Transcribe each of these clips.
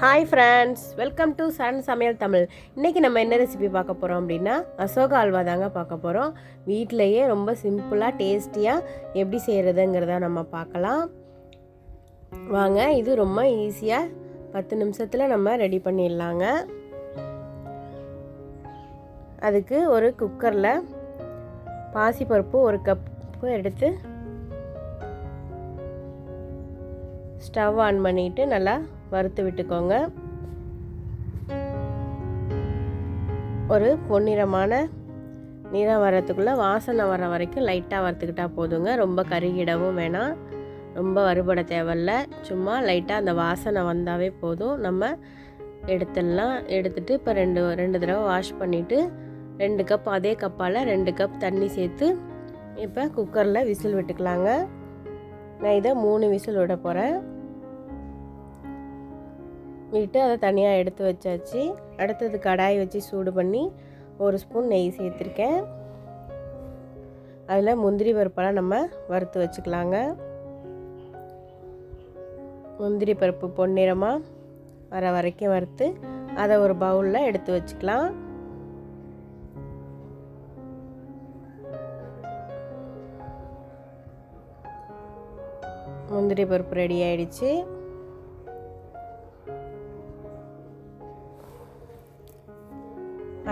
Hi friends welcome to Saran சமையல் தமிழ் இன்றைக்கி நம்ம என்ன ரெசிபி பார்க்க போகிறோம் அப்படின்னா அசோகா அல்வா தாங்க பார்க்க போகிறோம் வீட்டிலையே ரொம்ப சிம்பிளாக டேஸ்டியாக எப்படி செய்கிறதுங்கிறத நம்ம பார்க்கலாம். வாங்க இது ரொம்ப ஈஸியாக பத்து நிமிஷத்தில் நம்ம ரெடி பண்ணிடலாங்க. அதுக்கு ஒரு குக்கரில் பாசிப்பருப்பு ஒரு கப்பு எடுத்து ஸ்டவ் ஆன் பண்ணிவிட்டு நல்லா வறுத்து விட்டுக்கோங்க. ஒரு பொன்னிறமான நிறம் வரத்துக்குள்ளே வாசனை வர வரைக்கும் லைட்டாக வறுத்துக்கிட்டால் போதுங்க. ரொம்ப கருகிடவும் வேணாம். ரொம்ப வறுபட தேவையில்ல. சும்மா லைட்டாக அந்த வாசனை வந்தாவே போதும். நம்ம எடுத்துடலாம். எடுத்துட்டு இப்போ ரெண்டு ரெண்டு தடவை வாஷ் பண்ணிவிட்டு ரெண்டு கப் அதே கப்பால் ரெண்டு கப் தண்ணி சேர்த்து இப்போ குக்கரில் விசில் விட்டுக்கலாங்க. நான் இதை மூணு விசில் விட போகிறேன் விட்டு அதை தனியாக எடுத்து வச்சாச்சு. அடுத்தது கடாய் வச்சு சூடு பண்ணி ஒரு ஸ்பூன் நெய் சேர்த்துருக்கேன். அதில் முந்திரி பருப்பெல்லாம் நம்ம வறுத்து வச்சுக்கலாங்க. முந்திரி பருப்பு பொன்னிறமாக வர வரைக்கும் வறுத்து அதை ஒரு பவுலில் எடுத்து வச்சுக்கலாம். முந்திரி பருப்பு ரெடி ஆயிடுச்சு.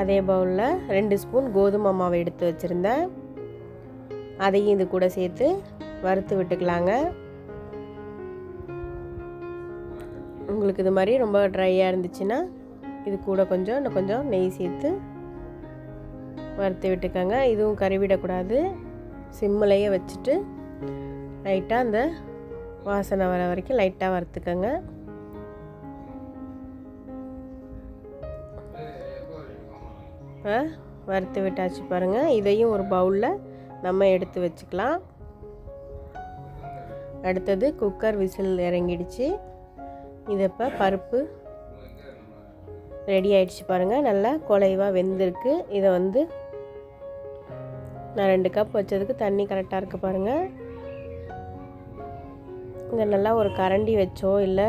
அதே பவுலில் ரெண்டு ஸ்பூன் கோதுமை மாவை எடுத்து வச்சுருந்தேன். அதையும் இது கூட சேர்த்து வறுத்து விட்டுக்கலாங்க. உங்களுக்கு இது மாதிரி ரொம்ப ட்ரையாக இருந்துச்சுன்னா இது கூட கொஞ்சம் இன்னும் கொஞ்சம் நெய் சேர்த்து வறுத்து விட்டுக்கோங்க. இதுவும் கறிவிடக்கூடாது சிம்மிலையே வச்சுட்டு லைட்டாக அந்த வாசனை வர வரைக்கும் லைட்டாக வறுத்துக்கோங்க. வறுத்து விட்டாச்சு பாருங்கள் இதையும் ஒரு பவுலில் நம்ம எடுத்து வச்சுக்கலாம். அடுத்தது குக்கர் விசில் இறங்கிடுச்சு. இது இப்போ பருப்பு ரெடி ஆயிடுச்சு பாருங்கள் நல்லா குலைவாக வெந்திருக்கு. இதை வந்து நான் ரெண்டு கப் வச்சதுக்கு தண்ணி கரெக்டாக இருக்குது பாருங்கள் இதை நல்லா ஒரு கரண்டி வச்சோ இல்லை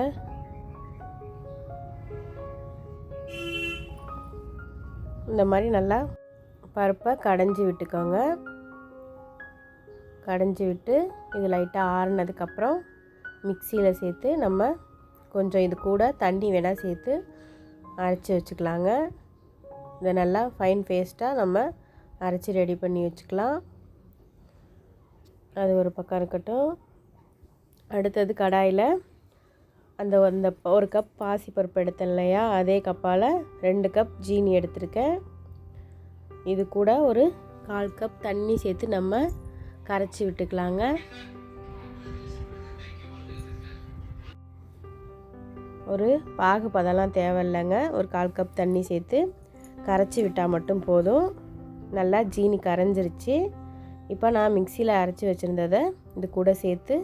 இந்த மாதிரி நல்லா பருப்பை கடைஞ்சி விட்டுக்கோங்க. கடைஞ்சி விட்டு இது லைட்டாக ஆறுனதுக்கப்புறம் மிக்சியில் சேர்த்து நம்ம கொஞ்சம் இது கூட தண்ணி வேணால் சேர்த்து அரைச்சி வச்சுக்கலாங்க. இதை நல்லா ஃபைன் பேஸ்ட்டாக நம்ம அரைச்சி ரெடி பண்ணி வச்சுக்கலாம். அது ஒரு பக்கம் இருக்கட்டும். அடுத்தது கடாயில் அந்த அந்த ஒரு கப் பாசி பருப்பு எடுத்தேன் இல்லையா? அதே கப்பால் ரெண்டு கப் ஜீனி எடுத்திருக்கேன். இது கூட ஒரு கால் கப் தண்ணி சேர்த்து நம்ம கரைச்சி விட்டுக்கலாங்க. ஒரு பாகு பதம்லாம் தேவையில்லைங்க. ஒரு கால் கப் தண்ணி சேர்த்து கரைச்சி விட்டால் மட்டும் போதும். நல்லா ஜீனி கரைஞ்சிருச்சு. இப்போ நான் மிக்சியில் அரைச்சி வச்சுருந்ததை இது கூட சேர்த்து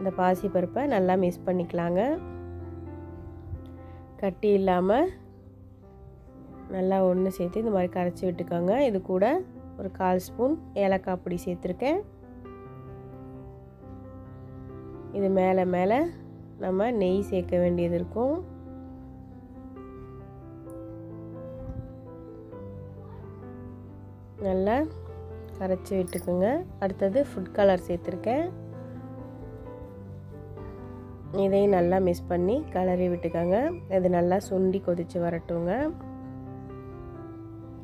இந்த பாசி பருப்பை நல்லா மிக்ஸ் பண்ணிக்கலாங்க. கட்டி இல்லாமல் நல்லா ஒன்று சேர்த்து இந்த மாதிரி கரைச்சி விட்டுக்கோங்க. இது கூட ஒரு கால் ஸ்பூன் ஏலக்காய் பொடி சேர்த்துருக்கேன். இது மேலே மேலே நம்ம நெய் சேர்க்க வேண்டியது இருக்கும். நல்லா கரைச்சி விட்டுக்குங்க. அடுத்தது ஃபுட் கலர் சேர்த்துருக்கேன். இதையும் நல்லா மிக்ஸ் பண்ணி கலரி விட்டுக்கோங்க. இது நல்லா சுண்டி கொதித்து வரட்டுங்க.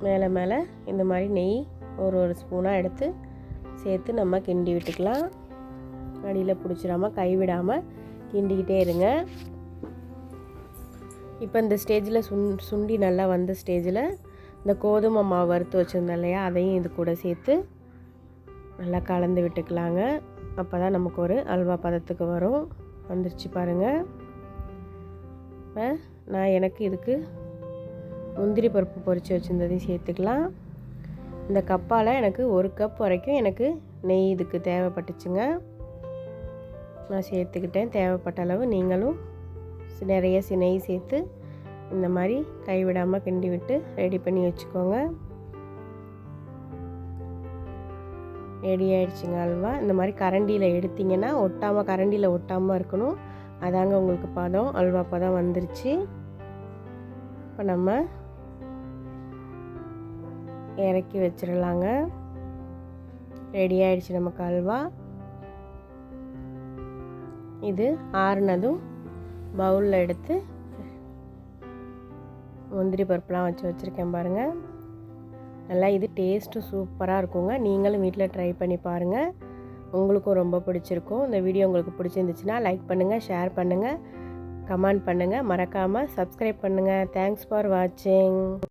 மேலே மேலே இந்த மாதிரி நெய் ஒரு ஒரு ஸ்பூனாக எடுத்து சேர்த்து நம்ம கிண்டி விட்டுக்கலாம். அடியில் பிடிச்சிடாமல் கைவிடாமல் கிண்டிக்கிட்டே இருங்க. இப்போ இந்த ஸ்டேஜில் சுண் சுண்டி நல்லா வந்த ஸ்டேஜில் இந்த கோதுமை மாவு வறுத்து வச்சுருந்தோம் இல்லையா அதையும் இது கூட சேர்த்து நல்லா கலந்து விட்டுக்கலாங்க. அப்போ தான் நமக்கு ஒரு அல்வா பதத்துக்கு வரும். வந்துருச்சு பாருங்கள் இப்போ நான் எனக்கு இதுக்கு முந்திரி பருப்பு பொறிச்சு வச்சுருந்ததையும் சேர்த்துக்கலாம். இந்த கப்பால் எனக்கு ஒரு கப் வரைக்கும் எனக்கு நெய் இதுக்கு தேவைப்பட்டுச்சுங்க. நான் சேர்த்துக்கிட்டேன். தேவைப்பட்ட அளவு நீங்களும் நிறைய நெய் சேர்த்து இந்த மாதிரி கைவிடாமல் கிண்டி விட்டு ரெடி பண்ணி வச்சுக்கோங்க. ரெடி ஆயிடுச்சுங்க அல்வா. இந்த மாதிரி கரண்டியில் எடுத்திங்கன்னா ஒட்டாமல் கரண்டியில் ஒட்டாமல் இருக்கணும். அதாங்க உங்களுக்கு பதம். அல்வா பதம் வந்துருச்சு. இப்போ நம்ம இறக்கி வச்சிடலாங்க ரெடி ஆயிடுச்சு நமக்கு அல்வா. இது ஆறுனதும் பவுலில் எடுத்து முந்திரி பருப்புலாம் வச்சு வச்சுருக்கேன் பாருங்கள் நல்லா இது டேஸ்ட்டும் சூப்பராக இருக்குங்க. நீங்களும் வீட்டில் ட்ரை பண்ணி பாருங்கள் உங்களுக்கும் ரொம்ப பிடிச்சிருக்கும். இந்த வீடியோ உங்களுக்கு பிடிச்சிருந்துச்சுன்னா லைக் பண்ணுங்கள் ஷேர் பண்ணுங்கள் கமெண்ட் பண்ணுங்கள் மறக்காமல் சப்ஸ்கிரைப் பண்ணுங்கள் தேங்க்ஸ் ஃபார் வாட்சிங்